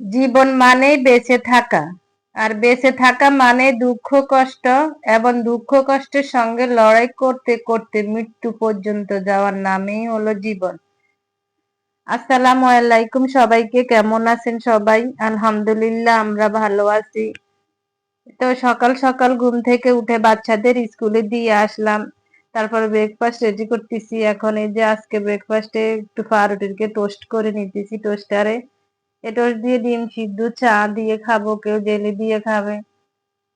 জীবন মানেই বেঁচে থাকা। আর বেঁচে থাকা মানে দুঃখ, কষ্ট এবং দুঃখ, কষ্টের সঙ্গে লড়াই করতে করতে মৃত্যু পর্যন্ত যাওয়ার নামেই হলো জীবন। আসসালামু আলাইকুম সবাইকে, কেমন আছেন সবাই? আলহামদুলিল্লাহ, আমরা ভালো আছি। তো সকাল সকাল ঘুম থেকে উঠে বাচ্চাদের স্কুলে দিয়ে আসলাম। তারপর ব্রেকফাস্ট রেডি করতেছি। এখন এই যে আজকে ব্রেকফাস্টে একটু পাউরুটিকে টোস্ট করে নিতেছি টোস্টারে এ টোস্ট দিয়ে ডিম সিদ্ধ, চা দিয়ে খাব, কেউ জেলি দিয়ে খাবে।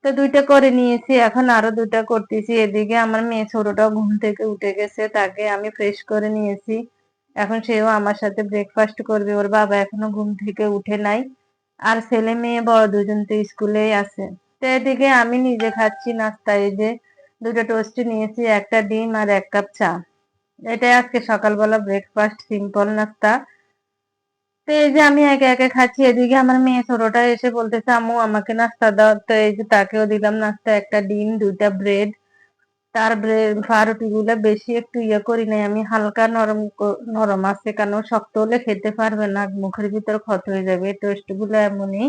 তো দুইটা করে নিয়েছি, এখন আরও দুইটা করতেছি। এদিকে আমার মেয়ে ছোটটাও ঘুম থেকে উঠে গেছে, তাকে আমি ফ্রেশ করে নিয়েছি। এখন সেও আমার সাথে ব্রেকফাস্ট করবে, ওর বাবা এখনও ঘুম থেকে উঠে নাই। আর ছেলে মেয়ে বড়, দুজন তো স্কুলেই আছে। তো এদিকে আমি নিজে খাচ্ছি নাস্তা এই যে দুটো টোস্ট নিয়েছি, একটা ডিম আর এক কাপ চা। এটাই আজকে সকালবেলা ব্রেকফাস্ট সিম্পল নাস্তা। তো এই যে আমি একে একে খাচ্ছি, এদিকে আমার মেয়ে ছোটটা এসে বলতেছে, আম্মু, আমাকে নাস্তা দাও। তো এই যে তাকেও দিলাম নাস্তা, একটা ডিম, দুইটা ব্রেড। তার ব্রেড পাউরুটি গুলা বেশি একটু ইয়ে করি নাই, আমি হালকা নরম নরম আছে, কারণ শক্ত হলে খেতে পারবে না, মুখের ভিতর ক্ষত হয়ে যাবে। টোস্টগুলো এমনই,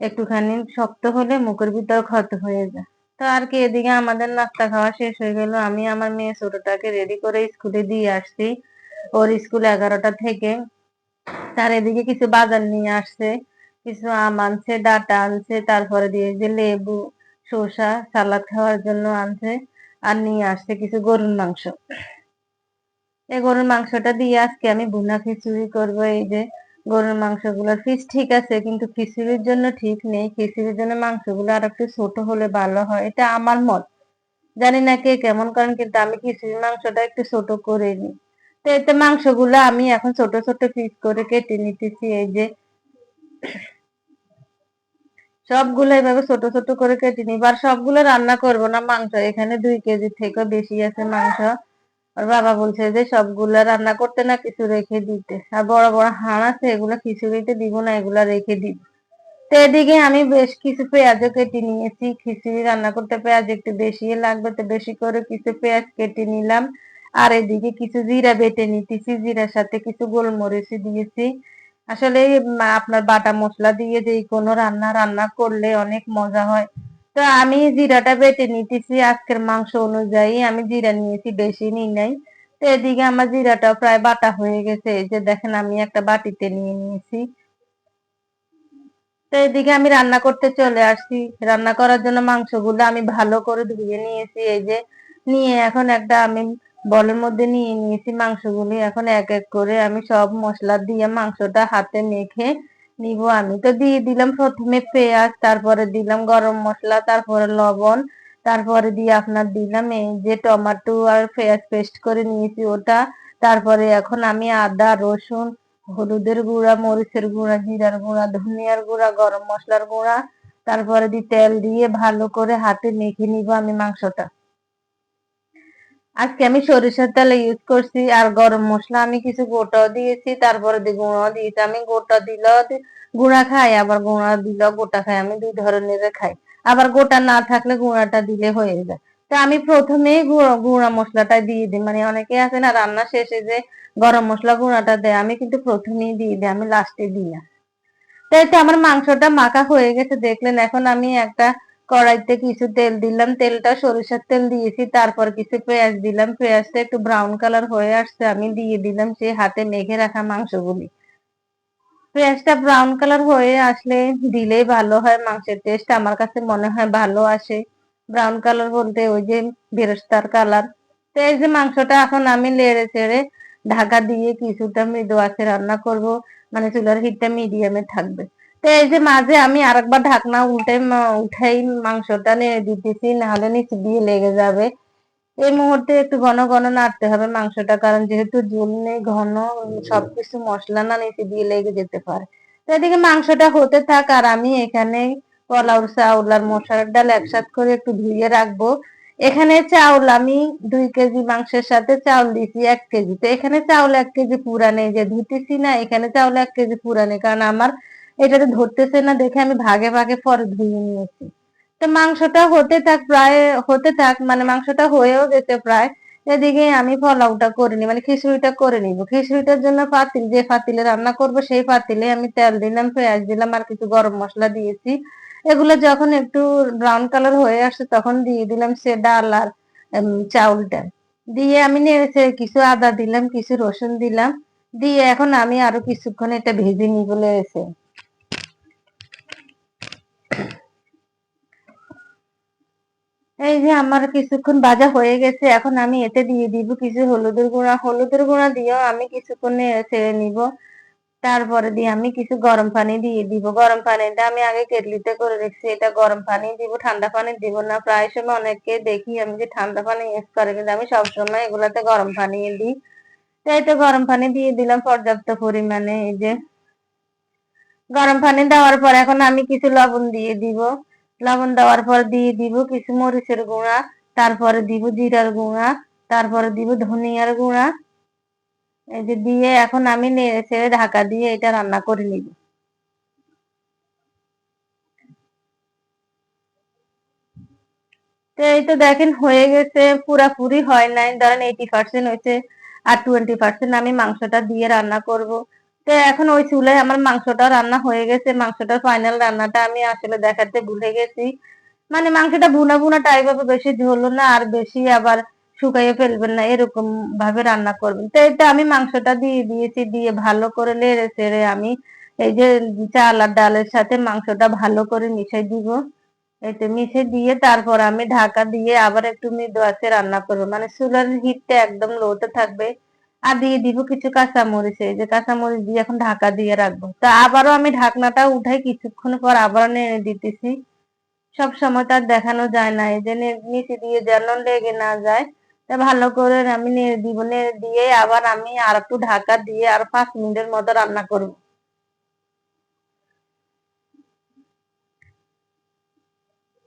একটুখানি শক্ত হলে মুখের ভিতর ক্ষত হয়ে যায়। তো আর কি, এদিকে আমাদের নাস্তা খাওয়া শেষ হয়ে গেল। আমি আমার মেয়ে ছোটটাকে রেডি করে স্কুলে দিয়ে আসছি। ওর স্কুল এগারোটা থেকে। তার এদিকে কিছু বাজার নিয়ে আসছে, কিছু আম আনছে, ডাটা আনছে, তারপরে দিয়ে যে লেবু, শসা, সালাদ খাওয়ার জন্য আনছে আর নিয়ে আসছে কিছু গরুর মাংস। এই গরুর মাংসটা দিয়ে আজকে আমি বুনা খিচুড়ি করব। এই যে গরুর মাংসগুলো ফিস ঠিক আছে, কিন্তু খিচুড়ির জন্য ঠিক নেই। খিচুড়ির জন্য মাংসগুলো আর একটু ছোট হলে ভালো হয়। এটা আমার মত। জানি না কে কেমন করেন, কিন্তু আমি খিচুড়ির মাংসটা একটু ছোট করে নিই। তো এতে মাংসগুলো আমি এখন ছোট ছোট পিস করে কেটে নিতেছি, এই যে। সবগুলো এভাবে ছোট ছোট করে কেটে নিব। আর সবগুলো রান্না করব না মাংস, এখানে দুই কেজি থেকে বেশি আছে মাংস। আর বাবা বলছে যে সবগুলা রান্না করতে না কিছু রেখে দিতে। আর বড় বড় হাঁড় আছে, এগুলো খিচুড়িতে দিব না, এগুলা রেখে দিব তো এদিকে আমি বেশ কিছু পেঁয়াজও কেটে নিয়েছি। খিচুড়ি রান্না করতে পেঁয়াজ একটু বেশি লাগবে, তো বেশি করে কিছু পেঁয়াজ কেটে নিলাম। আর এদিকে কিছু জিরা বেটে নিতেছি, জিরার সাথে কিছু গোলমরিচ দিয়েছি। আসলে আপনার বাটা মশলা দিয়ে যে কোনো রান্না রান্না করলে অনেক মজা হয়। তো আমি জিরাটা বেটে নিতেছি আজকের মাংস অনুযায়ী। আমি জিরা নিয়েছি, বেশি নিই নাই। তো এদিকে আমার জিরাটাও প্রায় বাটা হয়ে গেছে। এই যে দেখেন, আমি একটা বাটিতে নিয়ে নিয়েছি। তো এদিকে আমি রান্না করতে চলে আসছি। রান্না করার জন্য মাংসগুলো আমি ভালো করে ধুয়ে নিয়েছি। এই যে নিয়ে এখন একটা আমি বলের মধ্যে নিয়ে নিয়েছি মাংসগুলি। এখন এক এক করে আমি সব মশলা দিয়ে মাংসটা হাতে মেখে নিব আমি। তো দিয়ে দিলাম প্রথমে পেঁয়াজ, তারপরে দিলাম গরম মশলা, তারপরে লবণ, তারপরে দিয়ে আপনার দিলাম এই যে টমেটো আর পেঁয়াজ পেস্ট করে নিয়েছি ওটা। তারপরে এখন আমি আদা, রসুন, হলুদের গুঁড়া, মরিচের গুঁড়া, জিরার গুঁড়া, ধনিয়ার গুঁড়া, গরম মশলার গুঁড়া, তারপরে দিয়ে তেল দিয়ে ভালো করে হাতে মেখে নিব আমি মাংসটা। আজকে আমি সরিষার তেল ইউজ করছি আর গরম মশলা আমি কিছু গোটাও দিয়েছি, তারপরে গুঁড়াও দিয়েছি। আমি গোটা দিল গুঁড়া খাই, আবার গুঁড়া দিলেও গোটা খাই। আমি দুই ধরনের খাই। আবার গোটা না থাকলে গুঁড়াটা দিলে হয়ে যায়। তো আমি প্রথমেই গুঁড়া মশলাটা দিয়ে দিই। মানে অনেকে আছে না, রান্না শেষে যে গরম মশলা গুঁড়াটা দেয়, আমি কিন্তু প্রথমেই দিয়ে দিই, আমি লাস্টে দিই না। তাই তো আমার মাংসটা মাখা হয়ে গেছে। দেখলেন এখন আমি একটা কড়াইতে কিছু তেল দিলাম, তেলটা সরিষার তেল দিয়েছি, তারপর কিছু পেঁয়াজ দিলাম, পেঁয়াজটা একটু ব্রাউন কালার হয়ে আসছে, আমি দিয়ে দিলাম সেই হাতে মেখে রাখা মাংসগুলি। পেঁয়াজটা ব্রাউন কালার হয়ে আসলে দিলেই ভালো হয়, মাংসের টেস্ট আমার কাছে মনে হয় ভালো আসে। ব্রাউন কালার বলতে ওই যে বেরস্তার কালার তো এই যে মাংসটা এখন আমি লেড়ে চেড়ে ঢাকা দিয়ে কিছুটা মৃদু আছে রান্না করব মানে চুলার হিটটা মিডিয়ামে থাকবে। তো এই যে মাঝে আমি আরেকবার ঢাকনা উল্টে উঠাই মাংসটা নেড়ে দিতেছি, নাহলে নিচে দিয়ে লেগে যাবে। এই মুহূর্তে একটু ঘন ঘন নাড়তে হবে মাংসটা, কারণ যেহেতু ঝোল নেই, ঘন, সবকিছু মশলা না নিচে দিয়ে লেগে যেতে পারে। তো এদিকে মাংসটা হতে থাক, আর আমি এখানে পোলাও চাউল আর মশলার ডাল একসাথ করে একটু ধুয়ে রাখব। এখানে চাউল আমি দুই কেজি মাংসের সাথে চাউল দিছি এক কেজি। তো এখানে চাউল এক কেজি পুরানে যে ধুতেছি না, এখানে চাউল এক কেজি পুরানে, কারণ আমার এটাতে ধরতেছে না, দেখে আমি ভাগে ভাগে পরে ধুয়ে নিয়েছি। তো মাংসটা হতে থাক প্রায়, হতে থাক মানে মাংসটা হয়েও যেতে প্রায়। এদিকে আমি পোলাওটা করে নি মানে খিচুড়িটা করে নিব। খিচুড়িটার জন্য পাতিল, যে পাতিলে রান্না করব সেই পাতিলে আমি তেল দিলাম, পেঁয়াজ দিলাম আর কিছু গরম মশলা দিয়েছি। এগুলো যখন একটু ব্রাউন কালার হয়ে আসছে তখন দিয়ে দিলাম সে ডাল আর চাউলটা। দিয়ে আমি নেড়েছে কিছু আদা দিলাম, কিছু রসুন দিলাম। দিয়ে এখন আমি আরও কিছুক্ষণ এটা ভেজে নিব লেগেছে এই যে আমার কিছুক্ষণ ভাজা হয়ে গেছে, এখন আমি এতে দিয়ে দিব কিছু হলুদের গুঁড়া। হলুদের গুঁড়া দিয়েও আমি কিছুক্ষণ ছেড়ে নিব। তারপরে দিয়ে আমি কিছু গরম পানি দিয়ে দিব। গরম পানিটা আমি আগে কেটলিতে করে রেখেছি। এটা গরম পানি দিব, ঠান্ডা পানি দিব না। প্রায় সময় অনেককে দেখি আমি যে ঠান্ডা পানি ইউজ করে, কিন্তু আমি সবসময় এগুলাতে গরম পানি দিই। তো এই তো গরম পানি দিয়ে দিলাম পর্যাপ্ত পরিমাণে। এই যে গরম পানি দেওয়ার পর এখন আমি কিছু লবণ দিয়ে দিব। লবণ দেওয়ার পর দিয়ে দিব কিছু মরিচের গুঁড়া, তারপরে দিব জিরার গুঁড়া, তারপরে দিব ধনিয়ার গুঁড়া। এই যে দিয়ে এখন আমি নেড়ে ছেড়ে ঢাকা দিয়ে এটা রান্না করে নিব। তো এই তো দেখেন হয়ে গেছে, পুরাপুরি হয় নাই। ধরেন এইটি পার্সেন্ট হয়েছে আর টোয়েন্টি পার্সেন্ট আমি মাংসটা দিয়ে রান্না করব। তো এখন ওই চুলায় আমার মাংসটা রান্না হয়ে গেছে। মাংসটার ফাইনাল রান্নাটা আমি আসলে দেখাতে ভুলে গেছি। মানে মাংসটা ভুনা ভুনা টাইপ হবে বেশি ঝোলও না, আর বেশি আবার শুকাইয়ে ফেলবেন না, এরকম ভাবে রান্না করবেন। তো এটা আমি মাংসটা দিয়ে দিয়েছি, দিয়ে ভালো করে নেড়ে চেড়ে আমি এই যে চাল আর ডালের সাথে মাংসটা ভালো করে মিশাই দিব। এতে মিশে দিয়ে তারপর আমি ঢাকা দিয়ে আবার একটু মৃদু আঁচে রান্না করব। মানে চুলার হিটটা একদম লোতে থাকবে। আর দিয়ে দিব কিছু কাঁচামরিচ, এই যে কাঁচামরিচ দিয়ে এখন ঢাকা দিয়ে রাখব। তো আবারও আমি ঢাকনাটা উঠাই, কিছুক্ষণ পর আবারও নেড়ে দিতেছি। সব সময় তার দেখানো যায় না, এই যে নিচে দিয়ে যেন লেগে না যায়। তা ভালো করে আমি নেড়ে দিব, নেড়ে দিয়ে আবার আমি আর একটু ঢাকা দিয়ে আর পাঁচ মিনিটের মতো রান্না করব।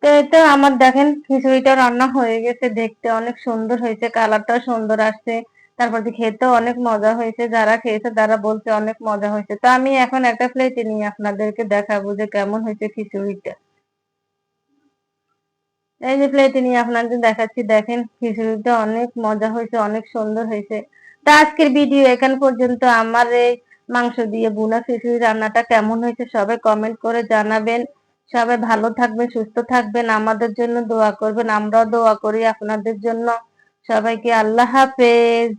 তো তো আমার দেখেন খিচুড়িটা রান্না হয়ে গেছে, দেখতে অনেক সুন্দর হয়েছে, কালারটাও সুন্দর আসছে। তারপর দিয়ে খেতেও অনেক মজা হয়েছে, যারা খেয়েছে তারা বলছে অনেক মজা হয়েছে। তো আমি এখন একটা প্লেটে নিয়ে আপনাদেরকে দেখাবো যে কেমন হয়েছে খিচুড়িটা। এই যে প্লেটে নিয়ে আপনাদের দেখাচ্ছি, দেখেন খিচুড়িটা অনেক মজা হয়েছে, অনেক সুন্দর হয়েছে। তা আজকের ভিডিও এখান পর্যন্ত। আমার এই মাংস দিয়ে বুনা খিচুড়ি রান্নাটা কেমন হয়েছে সবাই কমেন্ট করে জানাবেন। সবাই ভালো থাকবেন, সুস্থ থাকবেন। আমাদের জন্য দোয়া করবেন। আমরাও দোয়া করি আপনাদের জন্য। সবাইকে আল্লাহ হাফেজ।